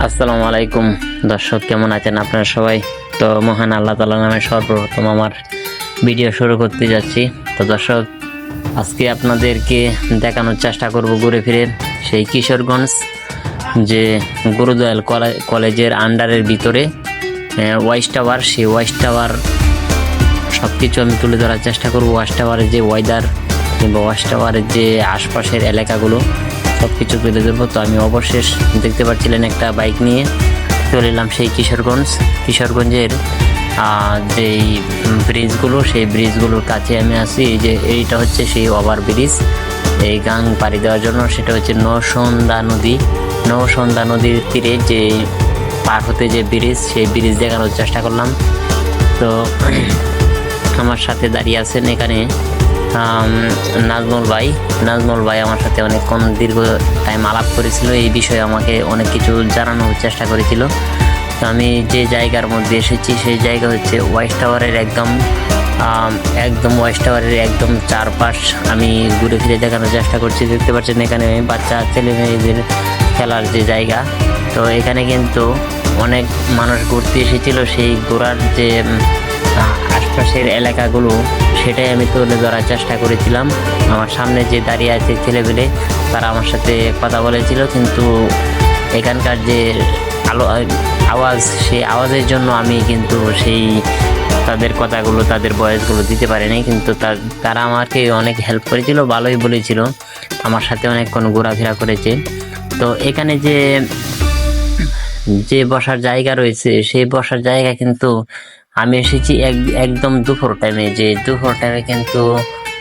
আসসালামু আলাইকুম। দর্শক, কেমন আছেন আপনারা সবাই? তো মহান আল্লাহ তালা নামে সর্বপ্রথম আমার ভিডিও শুরু করতে যাচ্ছি। তো দর্শক, আজকে আপনাদেরকে দেখানোর চেষ্টা করব ঘুরে ফিরে সেই কিশোরগঞ্জ, যে গুরুদয়াল কলে- কলেজের আন্ডারের ভিতরে ওয়াইস টাওয়ার। সেই ওয়াইস টাওয়ার সব কিছু আমি তুলে ধরার চেষ্টা করব। ওয়াশ টাওয়ারের যে ওয়েদার কিংবা ওয়াশ টাওয়ারের যে আশপাশের এলাকাগুলো সব কিছু তুলে ধরবো। তো আমি অবশেষ দেখতে পাচ্ছিলেন একটা বাইক নিয়ে চলে এলাম সেই কিশোরগঞ্জ। কিশোরগঞ্জের যেই ব্রিজগুলো সেই ব্রিজগুলোর কাছে আমি আছি। এই যে এইটা হচ্ছে সেই ওভার ব্রিজ এই গাং পাড়ি দেওয়ার জন্য সেটা হচ্ছে নসন্দা নদী। নসন্দা নদীর তীরে যে পার হতে যে ব্রিজ সেই ব্রিজ দেখানোর চেষ্টা করলাম। তো আমার সাথে দাঁড়িয়ে আছেন এখানে নাজমুল ভাই। নাজমুল ভাই আমার সাথে অনেকক্ষণ দীর্ঘ টাইম আলাপ করেছিল, এই বিষয়ে আমাকে অনেক কিছু জানানোর চেষ্টা করেছিল। তো আমি যে জায়গার মধ্যে এসেছি, সেই জায়গা হচ্ছে ওয়াইস টাওয়ারের একদম একদম ওয়াইস টাওয়ারের একদম চারপাশ আমি ঘুরে ফিরে দেখানোর চেষ্টা করছি। দেখতে পাচ্ছেন এখানে বাচ্চা, ছেলে মেয়েদের খেলার যে জায়গা। তো এখানে কিন্তু অনেক মানুষ ঘুরতে এসেছিল, সেই ঘোরার যে আশপাশের এলাকাগুলো, সেটাই আমি তুলে ধরার চেষ্টা করেছিলাম। আমার সামনে যে দাঁড়িয়ে আছে ছেলেপেলে, তারা আমার সাথে কথা বলেছিল, কিন্তু এখানকার যে আলো, আওয়াজ, সেই আওয়াজের জন্য আমি কিন্তু সেই তাদের কথাগুলো, তাদের বয়সগুলো দিতে পারিনি, কিন্তু তারা আমাকে অনেক হেল্প করেছিল, ভালোই বলেছিল। আমার সাথে অনেকক্ষণ ঘোরাফেরা করেছে। তো এখানে যে যে বসার জায়গা রয়েছে, সেই বসার জায়গা কিন্তু আমি এসেছি এক- একদম দুপুর টাইমে যে দুপুর টাইমে কিন্তু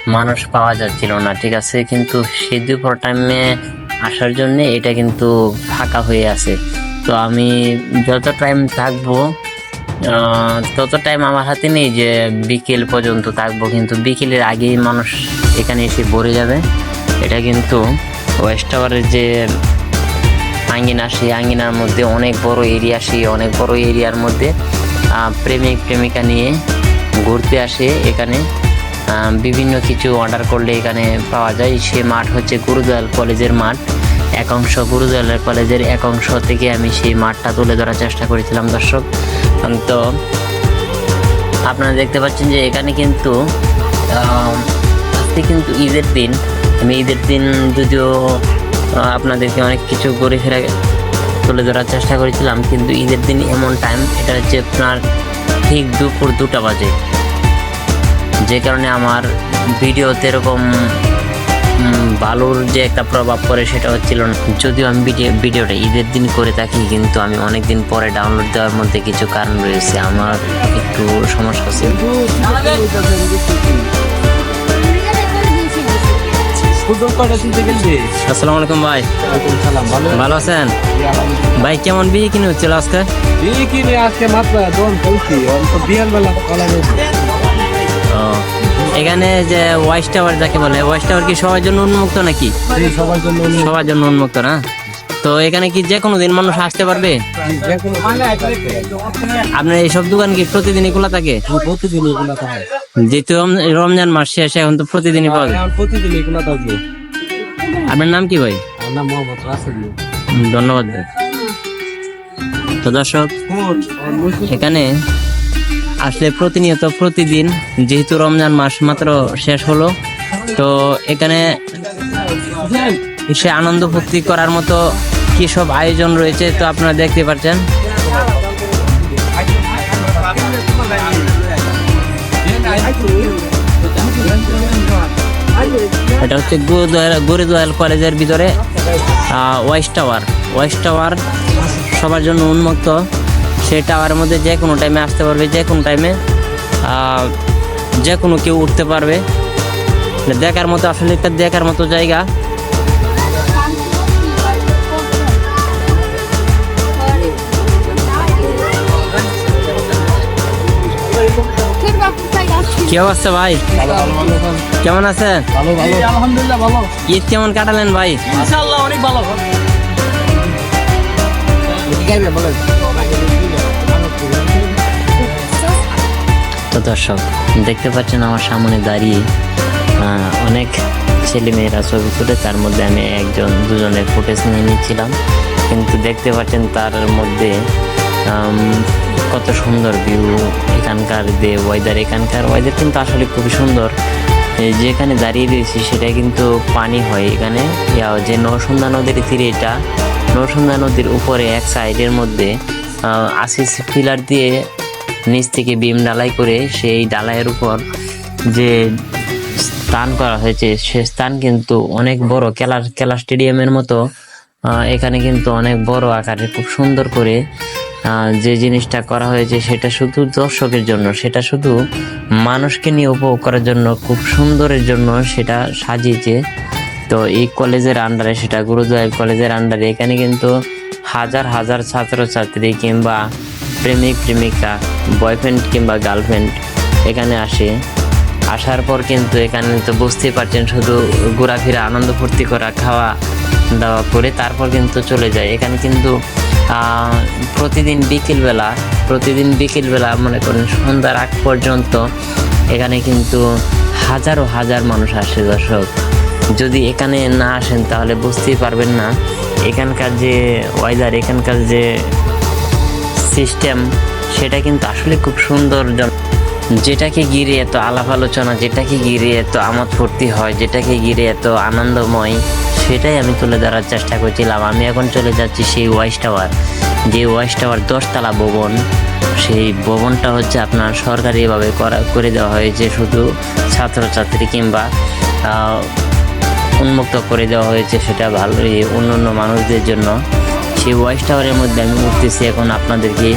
মানুষ পাওয়া যাচ্ছিল না, ঠিক আছে? কিন্তু সেই দুপুর টাইমে আসার জন্য এটা কিন্তু ফাঁকা হয়ে আছে। তো আমি যত টাইম থাকব তত টাইম আমার হাতে নেই যে বিকেল পর্যন্ত থাকব। কিন্তু বিকেলের আগেই মানুষ এখানে এসে ভরে যাবে। এটা কিন্তু ওয়েস্ট টাওয়ারের যে আঙ্গিনা, সেই আঙ্গিনার মধ্যে অনেক বড় এরিয়া সেই অনেক বড় এরিয়ার মধ্যে প্রেমিক, প্রেমিকা নিয়ে ঘুরতে আসে এখানে। বিভিন্ন কিছু অর্ডার করলে এখানে পাওয়া যায়। সে মাঠ হচ্ছে গুরুদয়াল কলেজের মাঠ। এক অংশ গুরুদয়াল কলেজের, এক অংশ থেকে আমি সেই মাঠটা তুলে ধরার চেষ্টা করেছিলাম, দর্শক। তো আপনারা দেখতে পাচ্ছেন যে এখানে কিন্তু আজকে কিন্তু ঈদের দিন। আমি ঈদের দিন যদিও আপনাদেরকে অনেক কিছু ঘুরে ফেরা তুলে ধরার চেষ্টা করেছিলাম, কিন্তু ঈদের দিন এমন টাইম এটা হচ্ছে আপনার ঠিক দুপুর দুটা বাজে। যে কারণে আমার ভিডিওতে এরকম বালুর যে একটা প্রভাব পড়ে সেটা হচ্ছিল না। যদিও আমি ভিডিও ভিডিওটা ঈদের দিন করে থাকি, কিন্তু আমি অনেক দিন পরে ডাউনলোড দেওয়ার মধ্যে কিছু কারণ রয়েছে। আমার একটু সমস্যা আছে। ফুটবল কয়টা খেলবে আসসালামু আলাইকুম ভাই। সালাম ভালো? ভালো আছেন? ভাই কেমন বিয়ে কিনে হচ্ছিল আজকে? বিয়ে কিনে আজকে মাত্র দম চলছি বিয়ার বেলা কলা এখানে যে ওয়াইস টাওয়ার যাকে বলে ওয়াইস টাওয়ার কি সবার জন্য উন্মুক্ত নাকি? সবার জন্য সবার জন্য উন্মুক্ত না? তো এখানে কি যে কোনো দিন মানুষ আসতে পারবে? আপনার এইসব দোকান কি প্রতিদিনই খোলা থাকে? যেহেতু রমজান মাস শেষ, এখন তো প্রতিদিনই পাওয়া যায়। এখন প্রতিদিন এগুলো থাকবে আপনার নাম কি ভাই? ধন্যবাদ তো দর্শক, এখানে আসলে প্রতিনিয়ত প্রতিদিন, যেহেতু রমজান মাস মাত্র শেষ হলো, তো এখানে সে আনন্দ ফুর্তি করার মতো কি সব আয়োজন রয়েছে তো আপনারা দেখতে পাচ্ছেন? এটা হচ্ছে গুরুদয়াল কলেজের ভিতরে ওয়াইস টাওয়ার। ওয়াইস টাওয়ার সবার জন্য উন্মুক্ত। সেই টাওয়ারের মধ্যে যে কোনো টাইমে আসতে পারবে, যে কোনো টাইমে যে কোনো কেউ উঠতে পারবে। দেখার মতো, আসলে একটা দেখার মতো জায়গা। কি অবস্থা ভাই? কেমন আছেন? ভালো ভালো। আলহামদুলিল্লাহ ভালো। ঈদ কেমন কাটালেন ভাই? ইনশাআল্লাহ অনেক ভালো ঠিক আছে বলেন? তো দর্শক দেখতে পাচ্ছেন আমার সামনে দাঁড়িয়ে আহ, অনেক ছেলে মেয়েরা ছবি তুলে তার মধ্যে আমি একজন দুজনের ফুটেজ নিয়ে নিচ্ছিলাম। কিন্তু দেখতে পাচ্ছেন তার মধ্যে কত সুন্দর ভিউ এখানকার যে ওয়েদার এখানকার ওয়েদার কিন্তু আসলে খুবই সুন্দর। যেখানে দাঁড়িয়ে রয়েছি সেটা কিন্তু পানি হয় এখানে। যে নরসুন্দা নদীর তীরে এটা, নরসুন্দা নদীর উপরে এক সাইডের মধ্যে আশিস পিলার দিয়ে নিচ থেকে বিম ডালাই করে সেই ডালাইয়ের উপর যে স্থান করা হয়েছে, সে স্থান কিন্তু অনেক বড়। খেলার, খেলা স্টেডিয়ামের মতো এখানে কিন্তু অনেক বড় আকারে খুব সুন্দর করে যে জিনিসটা করা হয়েছে সেটা শুধু দর্শকের জন্য, সেটা শুধু মানুষকে নিয়ে উপভোগ করার জন্য, খুব সুন্দরের জন্য সেটা সাজিয়েছে। তো এই কলেজের আন্ডারে সেটা, গুরুদয়াল কলেজের আন্ডারে এখানে কিন্তু হাজার হাজার ছাত্রছাত্রী কিংবা প্রেমিক, প্রেমিকা বয়ফ্রেন্ড কিংবা গার্লফ্রেন্ড এখানে আসে। আসার পর কিন্তু এখানে তো বুঝতেই পারছেন, শুধু ঘোরাফেরা, আনন্দ ফুর্তি করা খাওয়া দাওয়া করে তারপর কিন্তু চলে যায়। এখানে কিন্তু প্রতিদিন বিকেলবেলা প্রতিদিন বিকেলবেলা মনে করেন সন্ধ্যার আগ পর্যন্ত এখানে কিন্তু হাজারো হাজার মানুষ আসে দর্শক। যদি এখানে না আসেন তাহলে বুঝতেই পারবেন না, এখানকার যে ওয়েদার এখানকার যে সিস্টেম সেটা কিন্তু আসলে খুব সুন্দর যেটাকে ঘিরে এত আলাপ আলোচনা, যেটাকে ঘিরে এত আমোদ ফুর্তি হয়, যেটাকে ঘিরে এত আনন্দময় সেটাই আমি তুলে ধরার চেষ্টা করছিলাম। আমি এখন চলে যাচ্ছি সেই ওয়াইস টাওয়ার যে ওয়াইস টাওয়ার দশতলা ভবন, সেই ভবনটা হচ্ছে আপনার সরকারিভাবে করা, করে দেওয়া হয়েছে শুধু ছাত্রছাত্রী কিংবা উন্মুক্ত করে দেওয়া হয়েছে সেটা ভালোই অন্য অন্য মানুষদের জন্য। সেই ওয়াইস টাওয়ারের মধ্যে আমি উঠতেছি এখন আপনাদেরকে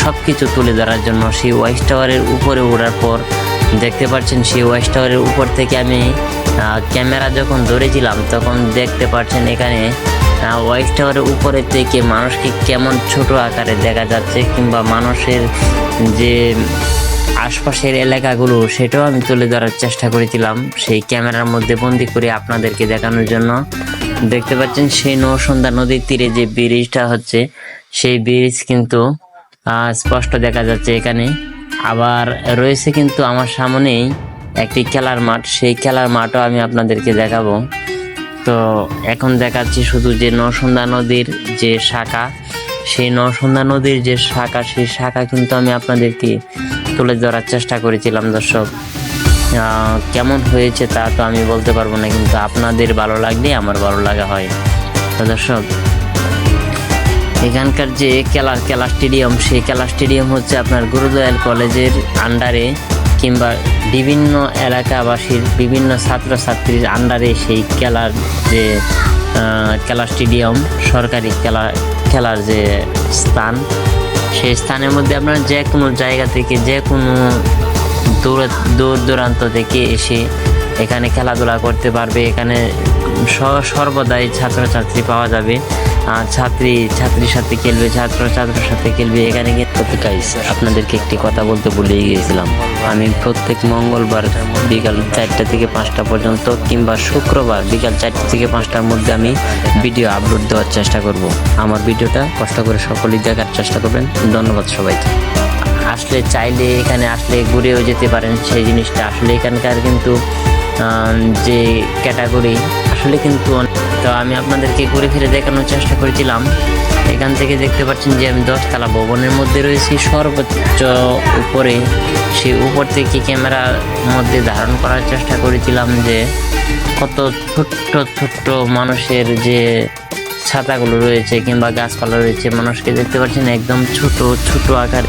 সব কিছু তুলে ধরার জন্য। সেই ওয়াইস টাওয়ারের উপরে ওঠার পর দেখতে পাচ্ছেন সেই ওয়াইস টাওয়ারের উপর থেকে আমি ক্যামেরা যখন ধরেছিলাম, তখন দেখতে পাচ্ছেন এখানে ওয়াইস টাওয়ারের উপরে থেকে মানুষকে কেমন ছোট আকারে দেখা যাচ্ছে, কিংবা মানুষের যে আশপাশের এলাকাগুলো, সেটাও আমি তুলে ধরার চেষ্টা করেছিলাম সেই ক্যামেরার মধ্যে বন্দি করে আপনাদেরকে দেখানোর জন্য। দেখতে পাচ্ছেন সেই নৌসন্ধ্যা নদীর তীরে যে ব্রিজটা হচ্ছে, সেই ব্রিজ কিন্তু স্পষ্ট দেখা যাচ্ছে এখানে। আবার রয়েছে কিন্তু আমার সামনেই একটি খেলার মাঠ। সেই খেলার মাঠও আমি আপনাদেরকে দেখাবো। তো এখন দেখাচ্ছি শুধু যে নরসুন্দা নদীর যে শাখা, সেই নরসুন্দা নদীর যে শাখা, সেই শাখা কিন্তু আমি আপনাদেরকে তুলে ধরার চেষ্টা করেছিলাম, দর্শক। কেমন হয়েছে তা তো আমি বলতে পারব না, কিন্তু আপনাদের ভালো লাগলে আমার ভালো লাগা হয়। তো দর্শক, এখানকার যে খেলার খেলা স্টেডিয়াম, সেই খেলা স্টেডিয়াম হচ্ছে আপনার গুরুদয়াল কলেজের আন্ডারে কিংবা বিভিন্ন এলাকাবাসীর বিভিন্ন ছাত্রছাত্রীর আন্ডারে সেই খেলার যে খেলা স্টেডিয়াম সরকারি খেলা, খেলার যে স্থান, সেই স্থানের মধ্যে আপনার যে কোনো জায়গা থেকে, যে কোনো দূর দূর দূরান্ত থেকে এসে এখানে খেলাধুলা করতে পারবে। এখানে সর্বদাই ছাত্রছাত্রী পাওয়া যাবে। ছাত্রী, ছাত্রীর সাথে খেলবে, ছাত্র, ছাত্রের সাথে খেলবে, এখানে গিয়ে প্রত্যেক আপনাদেরকে একটি কথা বলতে ভুলেই গিয়েছিলাম। আমি প্রত্যেক মঙ্গলবার বিকাল চারটা থেকে পাঁচটা পর্যন্ত কিংবা শুক্রবার বিকাল চারটা থেকে পাঁচটার মধ্যে আমি ভিডিও আপলোড দেওয়ার চেষ্টা করব। আমার ভিডিওটা কষ্ট করে সকলেই দেখার চেষ্টা করবেন। ধন্যবাদ সবাইকে। আসলে চাইলে এখানে আসলে ঘুরেও যেতে পারেন, সেই জিনিসটা আসলে এখানকার কিন্তু যে ক্যাটাগরি আসলে কিন্তু তো আমি আপনাদেরকে ঘুরে ফিরে দেখানোর চেষ্টা করেছিলাম। এখান থেকে দেখতে পাচ্ছেন যে আমি দশতলা ভবনের মধ্যে রয়েছি। সর্বোচ্চ উপরে, সেই উপর থেকে ক্যামেরার মধ্যে ধারণ করার চেষ্টা করেছিলাম যে কত ছোট্ট ছোট্ট মানুষের যে ছাতাগুলো রয়েছে কিংবা গাছপালা রয়েছে, মানুষকে দেখতে পাচ্ছেন একদম ছোট ছোট আকার।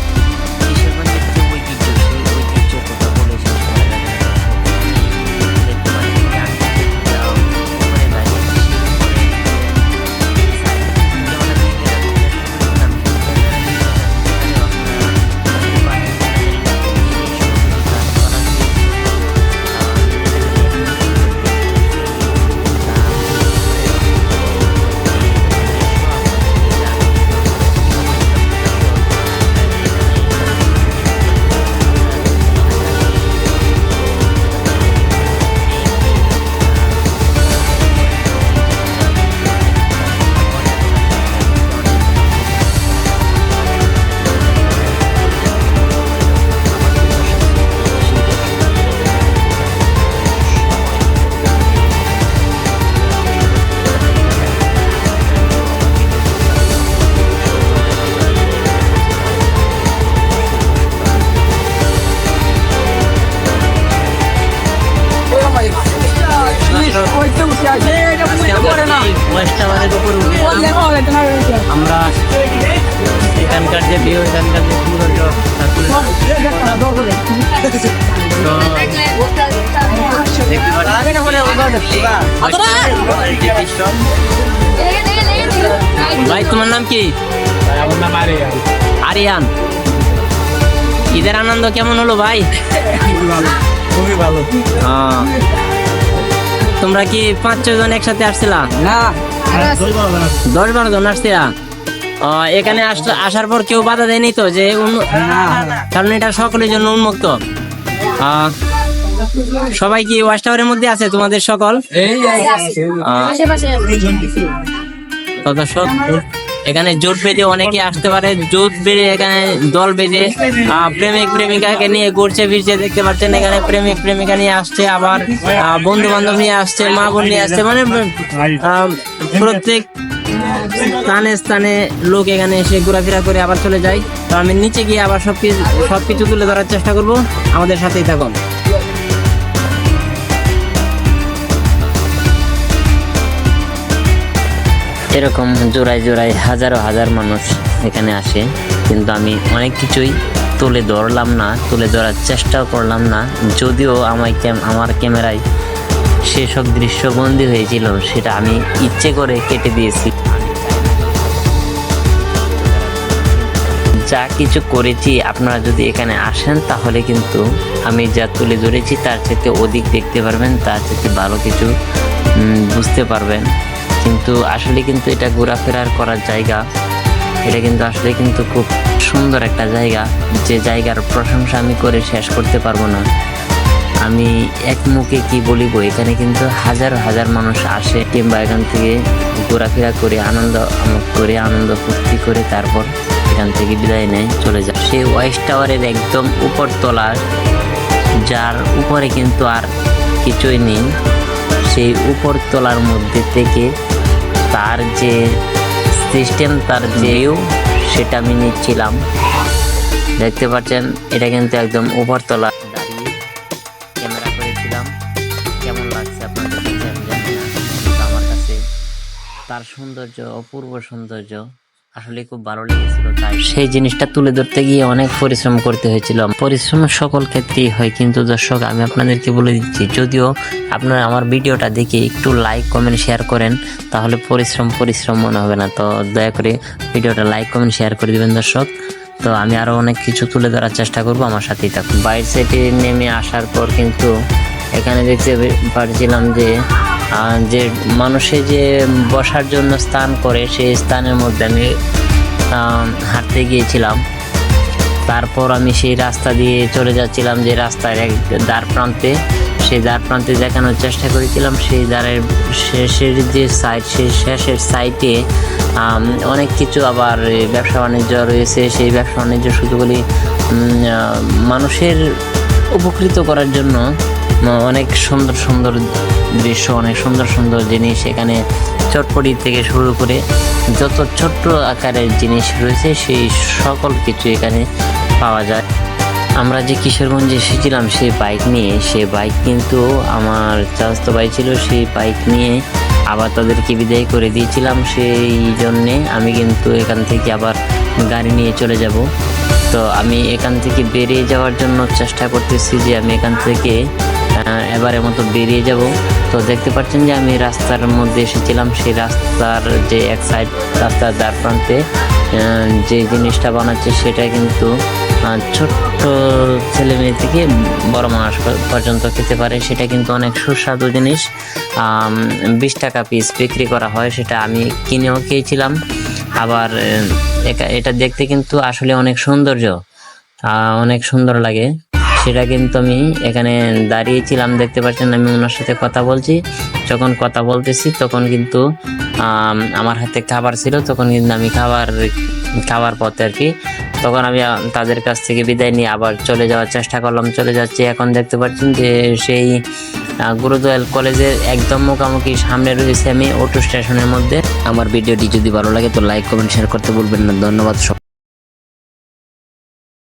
ভাই তোমার নাম কি? আরিয়া আরিয়ান। ঈদের আনন্দ কেমন হলো ভাই? খুবই ভালো খুবই তোমরা কি পাঁচ ছয় জন একসাথে আসছিলা? না। দশ বারো জন আসছিলা? এখানে আস- আসার পর কেউ বাধা দেয়নি তো যে কারণ এটা সকলের জন্য উন্মুক্ত? সবাই কি ওয়াচ টাওয়ারের মধ্যে আছে তোমাদের সকল? এখানে জোট বেঁধে অনেকে আসতে পারে। জোট বেঁধে এখানে দল বেঁধে প্রেমিক প্রেমিকাকে নিয়ে ঘুরছে ফিরছে, দেখতে পাচ্ছেন এখানে প্রেমিক প্রেমিকা নিয়ে আসছে, আবার বন্ধু বান্ধব নিয়ে আসছে, মা বোন নিয়ে আসছে। মানে প্রত্যেক স্থানে স্থানে লোক এখানে এসে ঘোরাফেরা করে আবার চলে যায়। তো আমি নিচে গিয়ে আবার সব কিছু সব কিছু তুলে ধরার চেষ্টা করব। আমাদের সাথেই থাকুন। এরকম জোড়ায় জোড়ায় হাজারো হাজার মানুষ এখানে আসে। কিন্তু আমি অনেক কিছুই তুলে ধরলাম না, তুলে ধরার চেষ্টাও করলাম না। যদিও আমার আমার ক্যামেরায় সেসব দৃশ্য বন্দি হয়েছিল সেটা আমি ইচ্ছে করে কেটে দিয়েছি। যা কিছু করেছি, আপনারা যদি এখানে আসেন, তাহলে কিন্তু আমি যা তুলে ধরেছি, তার চাইতে অধিক দেখতে পারবেন, তার চাইতে ভালো কিছু বুঝতে পারবেন। কিন্তু আসলে কিন্তু এটা ঘোরাফেরার করার জায়গা। এটা কিন্তু আসলে কিন্তু খুব সুন্দর একটা জায়গা। যে জায়গার প্রশংসা আমি করে শেষ করতে পারব না। আমি এক মুখে কি বলিব? এখানে কিন্তু হাজার হাজার মানুষ আসে, কিংবা এখান থেকে ঘোরাফেরা করে আনন্দ করে আনন্দ ফুর্তি করে তারপর এখান থেকে বিদায় নেয়, চলে যায়। সেই ওয়াইস টাওয়ারের একদম উপর তলার যার উপরে কিন্তু আর কিছুই নেই, সেই উপর তলার মধ্যে থেকে তার যে সিস্টেম, তার যেও সেটা আমি নিচ্ছিলাম। দেখতে পাচ্ছেন, এটা কিন্তু একদম উপরতলা। তার সৌন্দর্য, অপূর্ব সৌন্দর্য আসলে খুব ভালো লেগেছিল সেই জিনিসটা তুলে ধরতে গিয়ে অনেক পরিশ্রম করতে হয়েছিল। পরিশ্রম সকল ক্ষেত্রেই হয়, কিন্তু দর্শক, আমি আপনাদেরকে বলে দিচ্ছি, যদিও আপনারা আমার ভিডিওটা দেখে একটু লাইক, কমেন্ট, শেয়ার করেন, তাহলে পরিশ্রম পরিশ্রম মনে হবে না। তো দয়া করে ভিডিওটা লাইক, কমেন্ট, শেয়ার করে দিবেন দর্শক। তো আমি আরও অনেক কিছু তুলে ধরার চেষ্টা করব, আমার সাথেই থাকুন। বাইর সাইডে নেমে আসার পর কিন্তু এখানে দেখতে পারছিলাম যে যে মানুষে যে বসার জন্য স্থান করে সেই স্থানের মধ্যে আমি হাঁটতে গিয়েছিলাম। তারপর আমি সেই রাস্তা দিয়ে চলে যাচ্ছিলাম যে রাস্তার এক দ্বার প্রান্তে। সেই দ্বার প্রান্তে দেখানোর চেষ্টা করেছিলাম। সেই দ্বারের শেষের যে সাইড সেই শেষের সাইটে অনেক কিছু আবার ব্যবসা বাণিজ্য রয়েছে। সেই ব্যবসা বাণিজ্য আহ, মানুষের উপকৃত করার জন্য অনেক সুন্দর সুন্দর দৃশ্য, অনেক সুন্দর সুন্দর জিনিস এখানে চটপটি থেকে শুরু করে যত ছোট্ট আকারের জিনিস রয়েছে সেই সকল কিছু এখানে পাওয়া যায়। আমরা যে কিশোরগঞ্জে এসেছিলাম সেই বাইক নিয়ে, সেই বাইক কিন্তু আমার চাস্ত বাইক ছিল, সেই বাইক নিয়ে আবার তাদেরকে বিদায় করে দিয়েছিলাম। সেই জন্যে আমি কিন্তু এখান থেকে আবার গাড়ি নিয়ে চলে যাব। তো আমি এখান থেকে বেরিয়ে যাওয়ার জন্য চেষ্টা করতেছি যে আমি এখান থেকে এবারের মতো বেরিয়ে যাব। তো দেখতে পাচ্ছেন যে আমি রাস্তার মধ্যে এসেছিলাম, সেই রাস্তার যে এক সাইড রাস্তার দ্বার প্রান্তে যে জিনিসটা বানাচ্ছে সেটা কিন্তু ছোট্ট ছেলে মেয়ে থেকে বড় মানুষ পর্যন্ত খেতে পারে। সেটা কিন্তু অনেক সুস্বাদু জিনিস। বিশ টাকা পিস বিক্রি করা হয়, সেটা আমি কিনেও খেয়েছিলাম। আবার এটা দেখতে কিন্তু আসলে অনেক সৌন্দর্য অনেক সুন্দর লাগে। সেটা কিন্তু আমি এখানে দাঁড়িয়েছিলাম, দেখতে পাচ্ছেন আমি ওনার সাথে কথা বলছি। যখন কথা বলতেছি তখন কিন্তু আমার হাতে খাবার ছিল, তখন কিন্তু আমি খাবার খাবার পথে আর কি, তখন আমি তাদের কাছ থেকে বিদায় নিয়ে আবার চলে যাওয়ার চেষ্টা করলাম, চলে যাচ্ছি। এখন দেখতে পাচ্ছেন যে সেই গুরুদয়াল কলেজের একদম মুখামুখি সামনে রয়েছে আমি অটো স্টেশনের মধ্যে। আমার ভিডিওটি যদি ভালো লাগে তো লাইক, কমেন্ট শেয়ার করতে বলবেন না। ধন্যবাদ